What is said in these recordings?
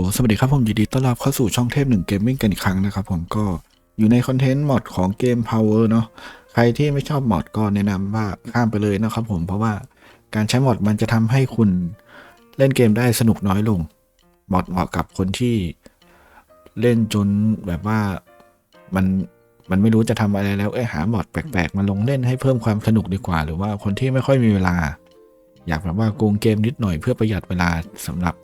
โอ้สวัสดีครับผมยินดีต้อนรับเข้าสู่ช่องเทพหนึ่งเกมมิ่งกันอีกครั้งนะครับผมก็อยู่ในคอนเทนต์มอดของเกม Power เนาะใครที่ไม่ชอบมอดก็แนะนำว่าข้ามไปเลยนะครับผมเพราะว่าการใช้มอดมันจะทำให้คุณเล่นเกมได้สนุกน้อยลงมอดเหมาะกับคนที่เล่นจนแบบว่ามันมันไม่รู้จะทำอะไรแล้วเอ้หามอดแปลกๆมาลงเล่นให้เพิ่มความสนุกดีกว่า หรือว่าคนที่ไม่ค่อยมีเวลา อยากแบบว่าโกงเกมนิดหน่อยเพื่อประหยัดเวลาสำหรับ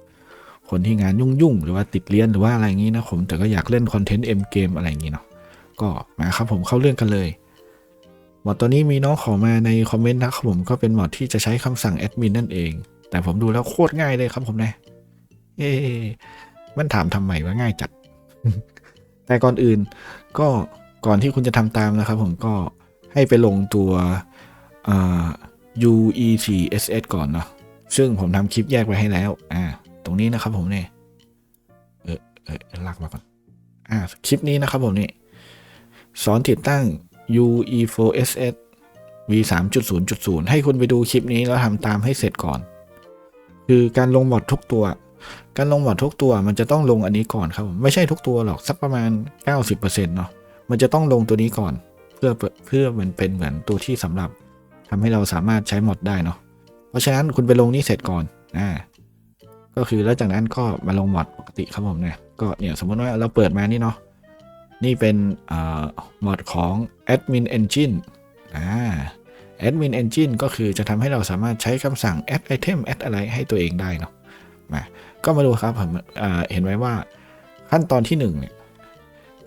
คนที่งานยุ่งๆ หรือว่าติดเรียนหรือว่าอะไรอย่างนี้นะผมแต่ก็อยากเล่นคอนเทนต์เอ็มเกมอะไรอย่างนี้เนาะก็มาครับผมเข้าเรื่องกันเลยมอดตัวนี้มีน้องขอมาในคอมเมนต์นะครับผมก็เป็นหมอดที่จะใช้คำสั่งแอดมินนั่นเอง แต่ผมดูแล้วโคตรง่ายเลยครับผมนะเอ๊ะมันถามทำไมว่าง่ายจัด แต่ก่อนอื่นก็ก่อนที่คุณจะทำตามนะครับผมก็ให้ไปลงตัว UETSS ก่อนเนาะซึ่งผมทำคลิปแยกไว้ให้แล้ว อ่า ตรงนี้นะครับผมเนี่ยเออเออลากมาก่อนอ่าคลิปนี้นะครับผมนี่สอนติดตั้ง UE4SS V3.0.0 ให้คุณไปดูคลิปนี้แล้วทำตามให้เสร็จก่อน คือการลงหมอดทุกตัว การลงหมอดทุกตัวมันจะต้องลงอันนี้ก่อนครับผมไม่ใช่ทุกตัวหรอกสักประมาณ 90%เนาะมันจะต้องลงตัวนี้ก่อน เพื่อเพื่อมันเป็นเหมือนตัวที่สำหรับทำให้เราสามารถใช้หมดได้เนาะเพราะฉะนั้นคุณไปลงนี้เสร็จก่อนอ่า ก็คือแล้วจากนั้นก็มาลงมอดปกติครับผมเนี่ยก็เนี่ยสมมติว่าเราเปิดมานี่เนาะนี่เป็นอ่ามอดของ admin engine อ่า admin engine ก็คือจะทำให้เราสามารถใช้คำสั่ง add item add อะไรให้ตัวเองได้เนาะมาก็มาดูครับผมอ่าเห็นไว้ว่าขั้นตอนที่หนึ่งเนี่ย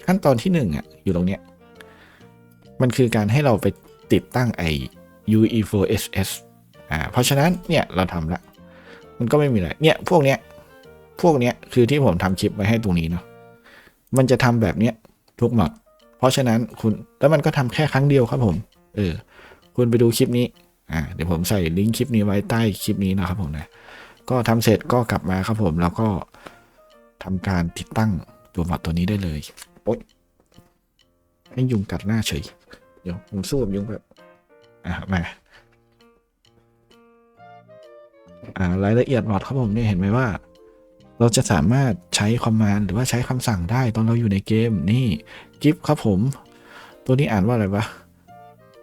ขั้นตอนที่หนึ่งอะอยู่ตรงเนี้ยมันคือการให้เราไปติดตั้งไอ UE4SS อ่าเพราะฉะนั้นเนี่ยเราทำละ มันก็ไม่มีอะไรเนี่ยพวกเนี้ยพวกเนี้ยคือที่ผมทำคลิปไว้ให้ตรงนี้เนาะมันจะทำแบบเนี้ยทุกหมดเพราะฉะนั้นคุณแล้วมันก็ทำแค่ครั้งเดียวครับผม เออ คุณไปดูคลิปนี้อ่าเดี๋ยวผมใส่ลิงก์คลิปนี้ไว้ใต้คลิปนี้นะครับผมนะก็ทำเสร็จก็กลับมาครับผม แล้วก็ทำการติดตั้งตัวหมดตัวนี้ได้เลยโอ๊ยให้ยุงกัดหน้าเฉยเดี๋ยวผมสู้กับยุงแบบอะมา รายละเอียดมอดครับผมเนี่ยเห็นไหมว่า เราจะสามารถใช้คอมมานด์หรือว่าใช้คำสั่งได้ตอนเราอยู่ในเกมนี่กิฟครับผม ตัวนี้อ่านว่าอะไรวะ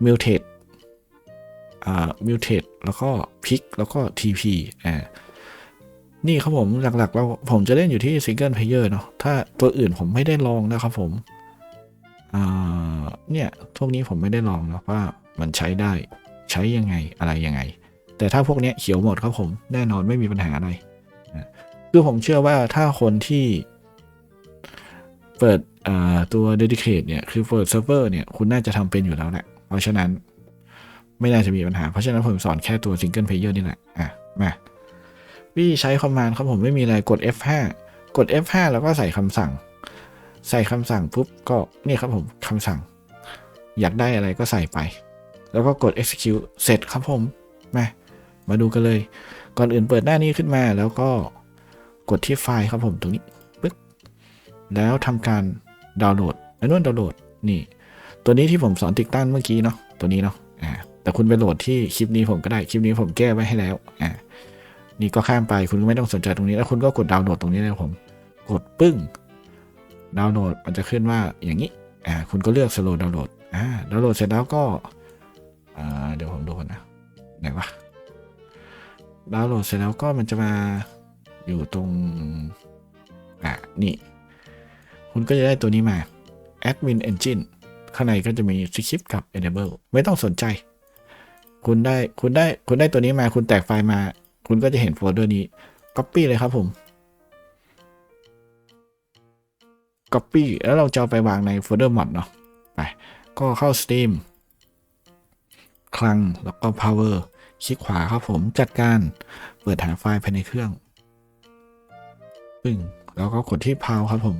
mutate อ่า mutate แล้วก็พิกแล้วก็ tp อ่านี่ครับผมหลักๆ เราผมจะเล่นอยู่ที่ single player เนาะถ้าตัวอื่นผมไม่ได้ลองนะครับผมเนี่ยพวกนี้ผมไม่ได้ลองนะว่ามันใช้ได้ใช้ยังไงอะไรยังไง แต่ถ้าพวกนี้เขียวหมดครับผมแน่นอนไม่มีปัญหาอะไรคือผมเชื่อว่าถ้าคนที่เปิดตัว dedicate เนี่ย คือเปิดเซิร์ฟเวอร์เนี่ย คุณน่าจะทำเป็นอยู่แล้วแหละ เพราะฉะนั้นไม่น่าจะมีปัญหา เพราะฉะนั้นผมสอนแค่ตัว single player นี่แหละ อะ มาวิธีใช้คอมมานด์ครับผมไม่มีอะไรกด F5 กด F5 แล้วก็ใส่คำสั่ง ใส่คำสั่งปุ๊บก็นี่ครับผมคำสั่ง อยากได้อะไรก็ใส่ไป แล้วก็กด execute เสร็จครับผมมา มาดูกันเลย ก่อนอื่นเปิดหน้านี้ขึ้นมา แล้วก็กดที่ไฟล์ครับผมตรงนี้ปึ๊บแล้วทำการดาวน์โหลดไอ้นู่นดาวน์โหลดนี่ ตัวนี้ที่ผมสอนติดตั้งเมื่อกี้เนาะตัวนี้เนาะอ่าแต่คุณไปโหลดที่คลิปนี้ผมก็ได้คลิปนี้ผมแก้ไว้ให้แล้วอ่านี่ก็ข้ามไปคุณไม่ต้องสนใจตรงนี้ แล้วคุณก็กดดาวน์โหลดตรงนี้เลยผม กดปึ้งดาวน์โหลดมันจะขึ้นว่าอย่างนี้อ่าคุณก็เลือกสโลว์ดาวน์โหลดอ่าดาวน์โหลดเสร็จแล้วก็อ่าเดี๋ยวผมดูก่อนนะไหนวะ ดาวน์โหลดเสร็จแล้วก็มันจะมาอยู่ตรงอะนี่ คุณก็จะได้ตัวนี้มา Admin Engine ข้างในก็จะมี Script กับ Enable ไม่ต้องสนใจ คุณได้คุณได้คุณได้ตัวนี้มา คุณแตกไฟล์มา คุณก็จะเห็นโฟลเดอร์นี้ Copy เลยครับผม Copy แล้วเราจะาไปวางในโฟลเดอร์ mod เนาะไป ก็เข้า Steam คลังแล้วก็ Power คลิกขวาครับผมจัดการเปิดหาไฟล์ภายในเครื่องปึ้งแล้วก็กดที่ Power ครับผม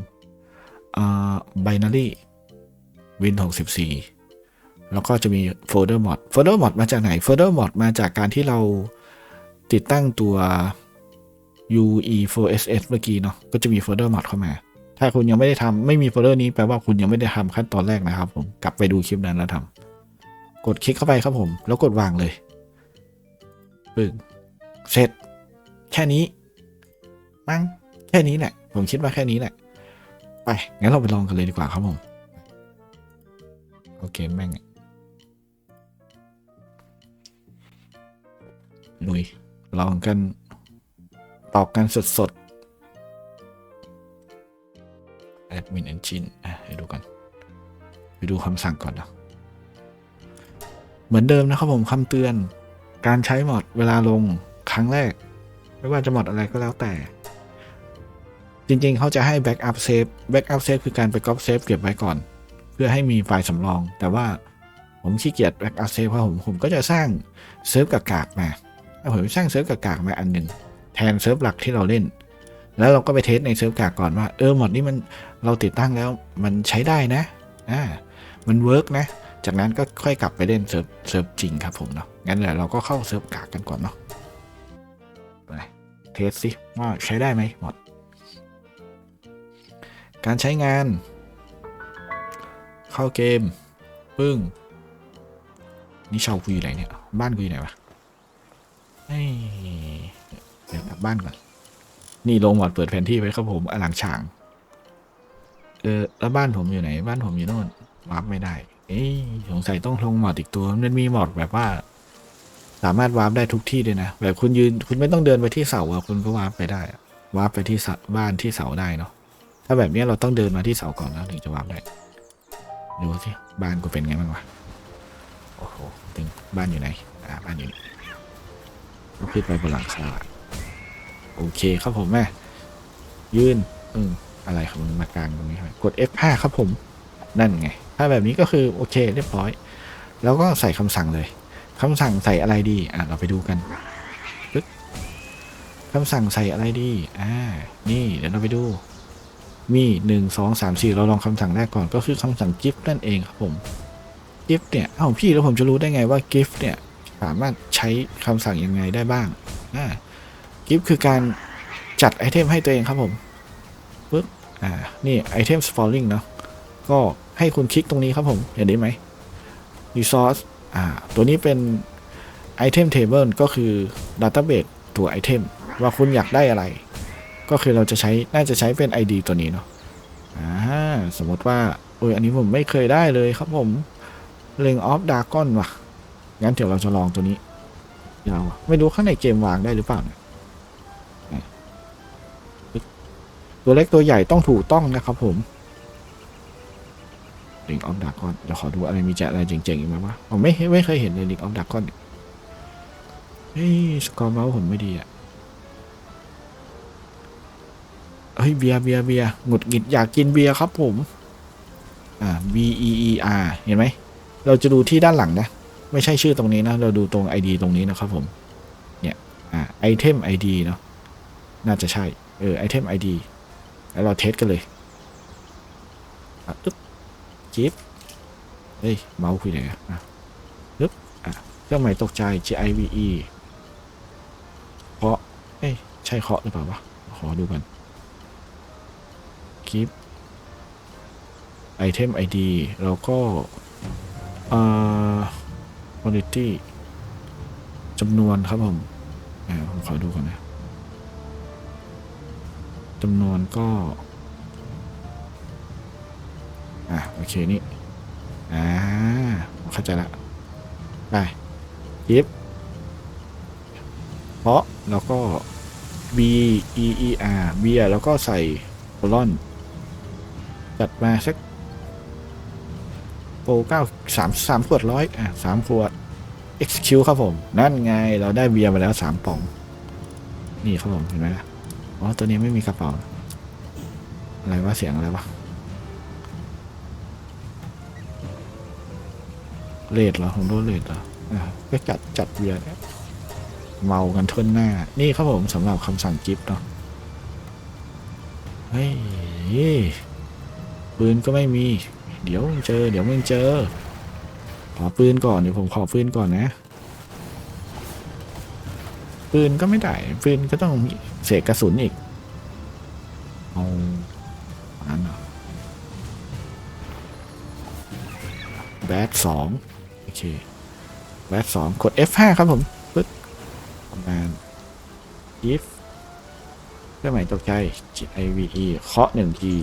อ่า binary win 64 แล้วก็จะมีโฟลเดอร์ mod โฟลเดอร์ mod มาจากไหนโฟลเดอร์ mod มาจากการที่เราติดตั้งตัว UE4SS เมื่อกี้เนาะก็จะมีโฟลเดอร์ mod เข้ามา ถ้าคุณยังไม่ได้ทำไม่มีโฟลเดอร์นี้แปลว่าคุณยังไม่ได้ทำขั้นตอนแรกนะครับผมกลับไปดูคลิปนั้นแล้วทำกดคลิกเข้าไปครับผม แล้วกดวางเลย ปึ้งเสร็จ แค่นี้ มั้งแค่นี้แหละ ผมคิดว่าแค่นี้แหละ ไป งั้นเราไปลองกันเลยดีกว่าครับผม โอเค แม่งลุยลองกัน ตอบกันสดๆ admin engine อะให้ดูกัน ไปดูคำสั่งก่อนนะเหมือนเดิมนะครับผมคำเตือน การใช้มอดเวลาลงครั้งแรก ไม่ว่าจะมอดอะไรก็แล้วแต่ จริงๆ เขาจะให้ backup save backup save คือการไป copy save เก็บไว้ก่อน เพื่อให้มีไฟล์สำรอง แต่ว่าผมขี้เกียจ backup save เพราะผมผมก็จะสร้างเซิร์ฟกากมาเอาผมสร้างเซิร์ฟกากมาอันหนึ่งแทนเซิร์ฟหลักที่เราเล่น แล้วเราก็ไปเทสในเซิร์ฟกากก่อนว่าเออมอดนี้มันเราติดตั้งแล้วมันใช้ได้นะอ่ามันเวิร์กนะ จากนั้นก็ค่อยกลับไปเล่นเซิร์ฟเซิร์ฟจริงครับผมเนาะงั้นเดี๋ยวเราก็เข้าเซิร์ฟกากกันก่อนเนาะไปเทสสิว่าใช้ได้ไหมหมด การใช้งาน เข้าเกม ปึ้ง นี่ชาวกูอยู่ไหนเนี่ย บ้านกูอยู่ไหนวะเฮ้ยเดี๋ยวกลับบ้านก่อน นี่ลงหมดเปิดแผนที่ไว้ครับผมอลังช่าง เออ แล้วบ้านผมอยู่ไหน บ้านผมอยู่โน่นวาร์ปไม่ได้ เอ้ยสงสัยต้องลงหมอดอีกตัว มันมีหมอดแบบว่า สามารถวาร์ปได้ทุกที่เลยนะ แบบคุณยืนคุณไม่ต้องเดินไปที่เสาอะคุณก็วาร์ปไปได้วาร์ปไปที่บ้านที่เสาได้เนาะถ้าแบบนี้เราต้องเดินมาที่เสาก่อนแล้วถึงจะวาร์ปได้ดูสิบ้านกูเป็นไงบ้างวะโอ้โหถึงบ้านอยู่ไหนอ่าบ้านอยู่นี่ต้องขึ้นไปบนหลังคาโอเคครับผมแม่ยืนอืมอะไรครับมันมากลางตรงนี้ครับกด F5 ครับผม นั่นไง ถ้าแบบนี้ก็คือโอเคเรียบร้อย แล้วก็ใส่คำสั่งเลยคำสั่งใส่อะไรดี อะ เราไปดูกันคำสั่งใส่อะไรดี อ่า นี่เดี๋ยวเราไปดู มีหนึ่งสองสามสี่เราลองคำสั่งแรกก่อนก็คือคำสั่ง gift นั่นเองครับผม gift เนี่ยเอ้าพี่แล้วผมจะรู้ได้ไงว่า gift เนี่ยสามารถใช้คำสั่งยังไงได้บ้าง อ่า gift คือการจัดไอเทมให้ตัวเองครับผมปึ๊บ อ่า นี่ไอเทม falling เนาะ ก็ ให้คุณคลิกตรงนี้ครับผมเห็นได้ไหม resource อ่าตัวนี้เป็น item table ก็คือ database ตัวไอเทมว่าคุณอยากได้อะไร ก็คือเราจะใช้น่าจะใช้เป็น ID ตัวนี้เนาะอ่าสมมติว่าโอ้ยอันนี้ผมไม่เคยได้เลยครับผมเลงออฟดากอนว่ะ งั้นเดี๋ยวเราจะลองตัวนี้ยาวอะไม่รู้ข้างในเกมวางได้หรือเปล่าเนี่ยอะตัวเล็กตัวใหญ่ต้องถูกต้องนะครับผม ลิงออฟดากอนเดี๋ยวขอดูอะไรมีแจกอะไรเจ๋งๆอีกไหมวะผมไม่ไม่เคยเห็นเลยลิงออฟดากอนเฮ้ยสกอร์เมาส์ผมไม่ดีอะเฮ้ยเบียร์เบียร์เบียร์หงุดหงิดอยากกินเบียร์ครับผมอ่า B E E R เห็นไหม เราจะดูที่ด้านหลังนะ ไม่ใช่ชื่อตรงนี้นะ เราดูตรง ID ตรงนี้นะครับผม เนี่ยอ่าไอเทม ID เนาะน่าจะใช่ เออไอเทม ID แล้วเราเทสกันเลยอะตึ๊บ จิ๊บเฮ้ย เมาส์คุยไหนอะอะตึ๊บอะเครื่องหมายตกใจ G I V E เคาะเอ้ย ใช่เคาะหรือเปล่าวะ ขอดูกันคลิปไอเทม ID แล้วก็อ่า quality จำนวนครับผมอ่าผมขอดูก่อนนะจำนวนก็ อะโอเคนี่อ่าเข้าใจละไปคลิปเพราะแล้วก็ B E E R เบียร์แล้วก็ใส่โคลอนจัดมาสักโปรเก้าสามสามขวดร้อยอะสามขวด XQ ครับผม นั่นไงเราได้เบียร์มาแล้วสามป่อง นี่ครับผมเห็นไหมล่ะอ๋อตัวนี้ไม่มีกระเป๋า อะไรวะเสียงอะไรวะ เลดเหรอผมโดนเลดเหรออะก็จัดจัดเบียร์เนี่ยเมากันทนหน้า นี่ครับผมสำหรับคำสั่งกิฟต์เนาะเฮ้ยปืนก็ไม่มี เดี๋ยวมึงเจอ เดี๋ยวมึงเจอ ขอปืนก่อนเดี๋ยวผมขอปืนก่อนนะ ปืนก็ไม่ได้ ปืนก็ต้องมีเศษกระสุนอีก 2โอเคแวด2กด F5 ครับผมปึ๊บประมาณ if เครื่องหมายตกใจ GIVE เคาะ1ที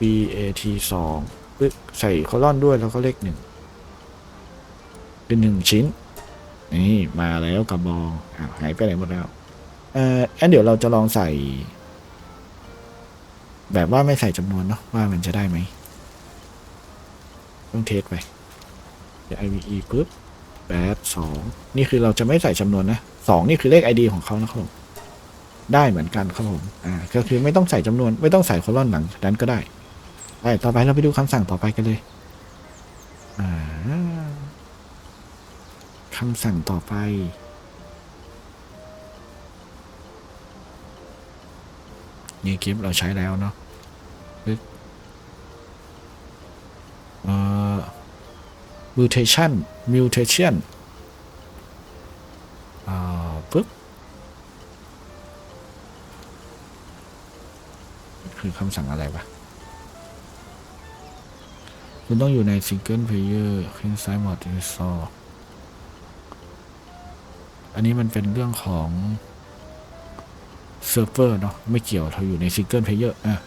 BAT 2ปึ๊บใส่คอลอนด้วยแล้วก็เลข1เป็น 1 ชิ้น นี่ มาแล้วกระบองอหายไปไหนหมดแล้วเอ่ออนเดี๋ยวเราจะลองใส่ แบบว่าไม่ใส่จำนวนเนาะว่ามันจะได้ไหมต้องเทสไป IVE ปุ๊บแปดสองนี่คือเราจะไม่ใส่จำนวนนะสองนี่คือเลข ID ของเขานะครับผมได้เหมือนกันครับผมอ่าก็คือไม่ต้องใส่จำนวนไม่ต้องใส่โคลอนหลังนั้นก็ได้ไปต่อไปเราไปดูคำสั่งต่อไปกันเลยอ่าคำสั่งต่อไปนี่คลิปเราใช้แล้วเนาะเออ mutation mutation อ่าปึ๊บคือคำสั่งอะไรวะ คุณต้องอยู่ใน single player คลิกซ้าย mod install อันนี้มันเป็นเรื่องของเซิร์ฟเวอร์เนาะไม่เกี่ยวเราอยู่ใน single player อะ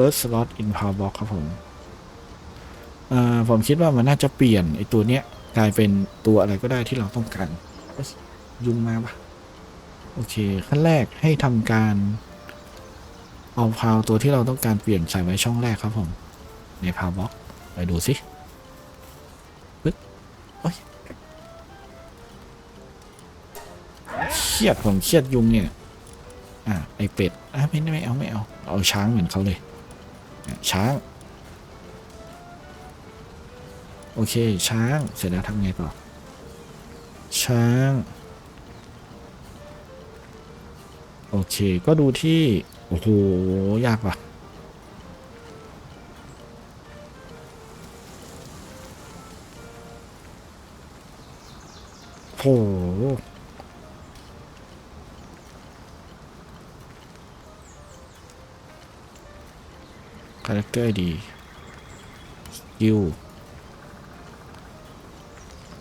first slot in power box ครับผมผมคิดว่ามันน่าจะเปลี่ยนไอตัวเนี้ยกลายเป็นตัวอะไรก็ได้ที่เราต้องการยุงมาปะโอเค ขั้นแรกให้ทำการ เอาพาวตัวที่เราต้องการเปลี่ยนใส่ไว้ช่องแรกครับผม ในพาวบ็อกไปดูสิปึ๊บโอ้ยเครียดผมเครียดยุงเนี่ย อะไอเป็ดอะไม่ไม่เอาไม่เอา เอาช้างเหมือนเขาเลย ช้าง โอเค ช้าง เสร็จแล้วทำไงต่อ ช้าง โอเค ก็ดูที่ โอ้โห ยากว่ะโหาแรคเตอร์ดีสกิล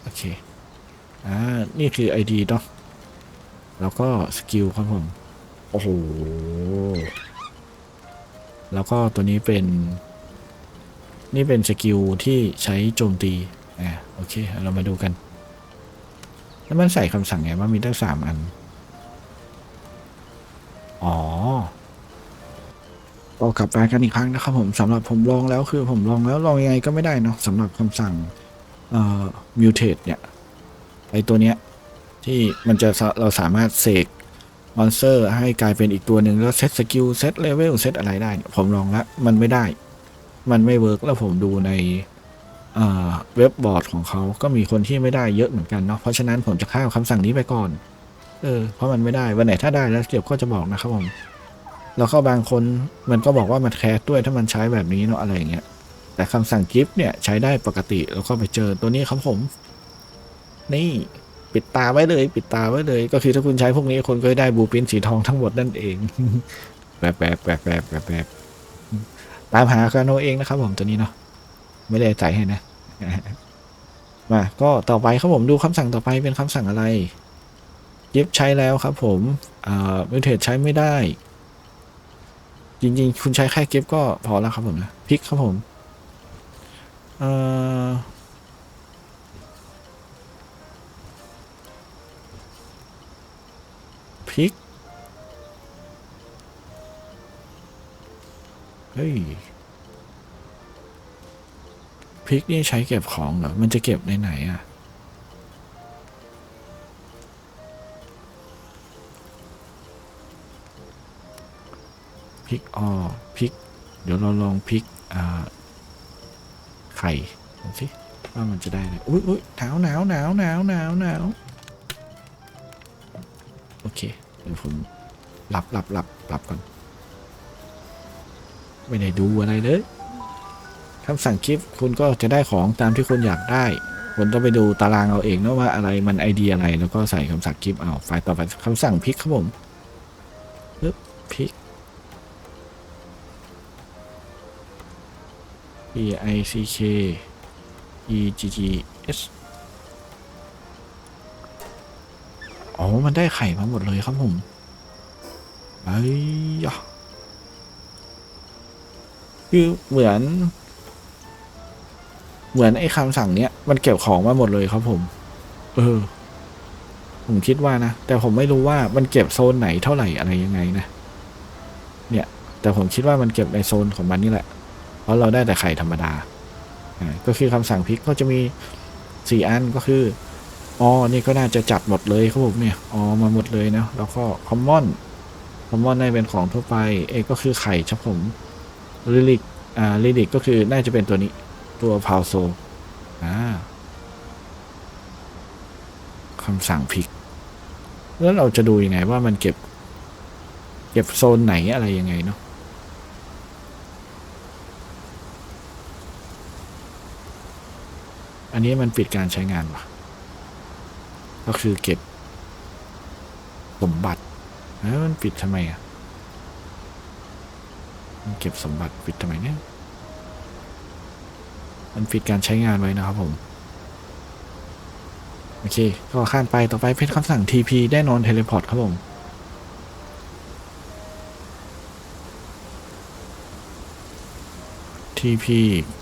โอเค อ่า นี่คือ ID เนาะแล้วก็สกิลครับผม โอ้โห แล้วก็ตัวนี้เป็น นี่เป็นสกิลที่ใช้โจมตี อ่า โอเค เรามาดูกัน แล้วมันใส่คำสั่งไงว่ามีตั้งสามอัน อ๋อ ก็กลับมากันอีกครั้งนะครับผมสำหรับผมลองแล้วคือผมลองแล้วลองยังไงก็ไม่ได้เนาะสำหรับคำสั่งเอ่อ mutate เนี่ยไอตัวเนี้ยที่มันจะเราสามารถเสกมอนสเตอร์ให้กลายเป็นอีกตัวหนึ่งแล้วเซตสกิลเซตเลเวลเซตอะไรได้เนี่ยผมลองแล้วมันไม่ได้ มันไม่เวิร์กแล้วผมดูในเอ่อเว็บบอร์ดของเขาก็มีคนที่ไม่ได้เยอะเหมือนกันเนาะเพราะฉะนั้นผมจะข้ามคำสั่งนี้ไปก่อน เออเพราะมันไม่ได้วันไหนถ้าได้แล้วเดี๋ยวก็จะบอกนะครับผม แล้วก็บางคนมันก็บอกว่ามันแคสด้วยถ้ามันใช้แบบนี้เนาะอะไรอย่างเงี้ย แต่คำสั่งกิฟต์เนี่ยใช้ได้ปกติแล้วก็ไปเจอตัวนี้ครับผม นี่ปิดตาไว้เลย ปิดตาไว้เลย ก็คือถ้าคุณใช้พวกนี้คนก็ได้บูปินสีทองทั้งหมดนั่นเองแบบแบบแบบแบบแบบแบบตามหาคาโนเองนะครับผมตัวนี้เนาะไม่ได้ใส่ให้นะมาก็ต่อไปครับผมดูคำสั่งต่อไปเป็นคำสั่งอะไรกิฟต์ใช้แล้วครับผมอ่ามิเทใช้ไม่ได้ จริง ๆ คุณใช้แค่เก็บก็พอแล้วครับผมนะพลิกครับผมเอ่อพลิกเฮ้ยพลิกนี่ใช้เก็บของเหรอ มันจะเก็บในไหนอะ พลิกออพลิก เดี๋ยวเราลองพลิกไข่ดูสิว่ามันจะได้เลยอุ้ยอุ้ยหนาวหนาวหนาวหนาวหนาวหนาวโอเคเดี๋ยวผมหลับหลับหลับหลับก่อนไม่ได้ดูอะไรเลยคำสั่งคลิปคุณก็จะได้ของตามที่คุณอยากได้คุณต้องไปดูตารางเอาเองนะว่าอะไรมันไอเดียอะไรแล้วก็ใส่คำสั่งคลิปเอาไฟล์ต่อไปคำสั่งพลิกครับผมปึ๊บพลิก P I C K E G G S อ๋อ มันได้ไข่มาหมดเลยครับผมไอ้ยะคือเหมือน เหมือนไอ้คำสั่งเนี้ย มันเก็บของมาหมดเลยครับผม เออ ผมคิดว่านะ แต่ผมไม่รู้ว่ามันเก็บโซนไหนเท่าไหร่อะไรยังไงนะ เนี่ย แต่ผมคิดว่ามันเก็บในโซนของมันนี่แหละ เพราะเราได้แต่ไข่ธรรมดา ก็คือคำสั่งพลิกก็จะมีสี่อันก็คืออ๋อนี่ก็น่าจะจับหมดเลยครับผมเนี่ยอ๋อมาหมดเลยนะแล้วก็คอมมอนคอมมอนได้เป็นของทั่วไปเอก็คือไข่ครับผมลิลิกอ่าลิลิกก็คือน่าจะเป็นตัวนี้ตัวพาวโซอ่าคำสั่งพลิก แล้วเราจะดูยังไงว่ามันเก็บ เก็บโซนไหนอะไรยังไงเนาะ นนี้มันปิดการใช้งานวะก็คือเก็บสมบัติแล้วมันปิดทำไมอะมันเก็บสมบัติปิดทำไมเนี่ย มันปิดการใช้งานไว้นะครับผม โอเค ก็ข้ามไปต่อไปเป็นคำสั่ง TP ได้นอนเทเลพอร์ตครับผม TP เอ่อ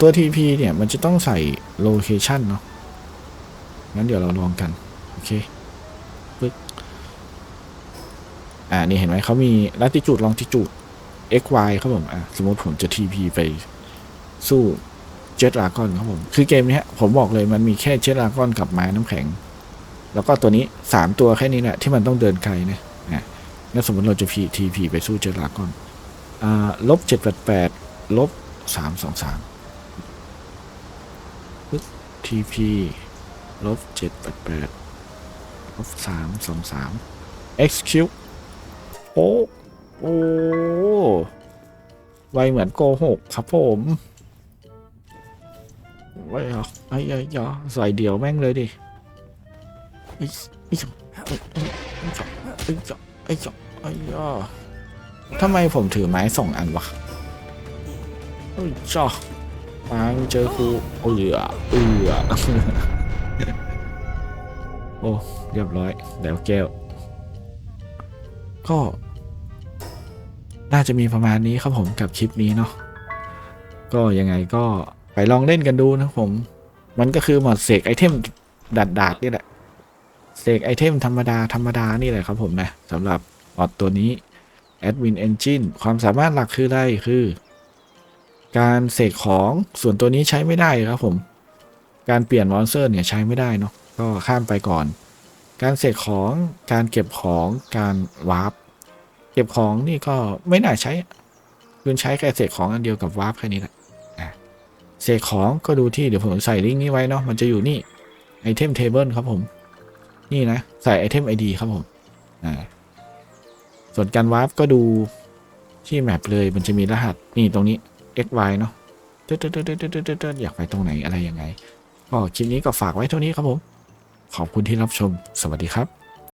ตัว TP เนี่ยมันจะต้องใส่โลเคชันเนาะงั้นเดี๋ยวเราลองกัน โอเคปึ๊กอ่า นี่เห็นไหมเขามี latitude longitude x y ครับผม อะ สมมติผมจะ TP ไปสู้เจ็ตลากอนครับผม คือเกมนี้ผมบอกเลยมันมีแค่เจ็ตลากอนกับไม้น้ำแข็ง แล้วก็ตัวนี้สามตัวแค่นี้แหละที่มันต้องเดินไกลนะอะแล้วสมมติเราจะ TP ไปสู้เจ็ตลากอน อ่าลบเจ็ดแปดแปดลบ สามสองสาม TP ลบเจ็ดแปดแปดลบสามสองสาม execute โอ้โอ้ไวเหมือนโกหกครับผมไว้เหรอไอ้ยัยอใส่เดี่ยวแม่งเลยดิไอ้ไอ้จอไอ้จอไอ้จอไอ้จอไอ้ยอทำไมผมถือไม้สองอันวะ ไอ้ยจอปังเจอครูเอือเอือโอ้เรียบร้อยแล้วแก้ว ก็ น่าจะมีประมาณนี้ครับผมกับคลิปนี้เนาะก็ยังไงก็ไปลองเล่นกันดูนะผม มันก็คือหมดเสกไอเทมดัดดาดนี่แหละเสกไอเทมธรรมดาธรรมดานี่แหละครับผมนะสำหรับมอดตัวนี้ Admin Engine ความสามารถหลักคืออะไรคือ การเสกของส่วนตัวนี้ใช้ไม่ได้ครับผม การเปลี่ยนมอนสเตอร์เนี่ยใช้ไม่ได้เนาะก็ข้ามไปก่อน การเสกของการเก็บของการวาร์ปเก็บของนี่ก็ไม่น่าใช้คุณใช้แค่เสกของอันเดียวกับวาร์ปแค่นี้แหละเสกของก็ดูที่เดี๋ยวผมใส่ลิงก์นี้ไว้เนาะมันจะอยู่นี่ไอเทมเทเบิลครับผม นี่นะ ใส่ไอเทมไอดีครับผมอ่าส่วนการวาร์ปก็ดูที่แมปเลยมันจะมีรหัสนี่ตรงนี้ x y เนาะตึ๊ดตึ๊ดตึ๊ดตึ๊ดตึ๊ดตึ๊ดอยากไปตรงไหนอะไรยังไงก็คลิปนี้ก็ฝากไว้เท่านี้ครับผม ขอบคุณที่รับชม สวัสดีครับ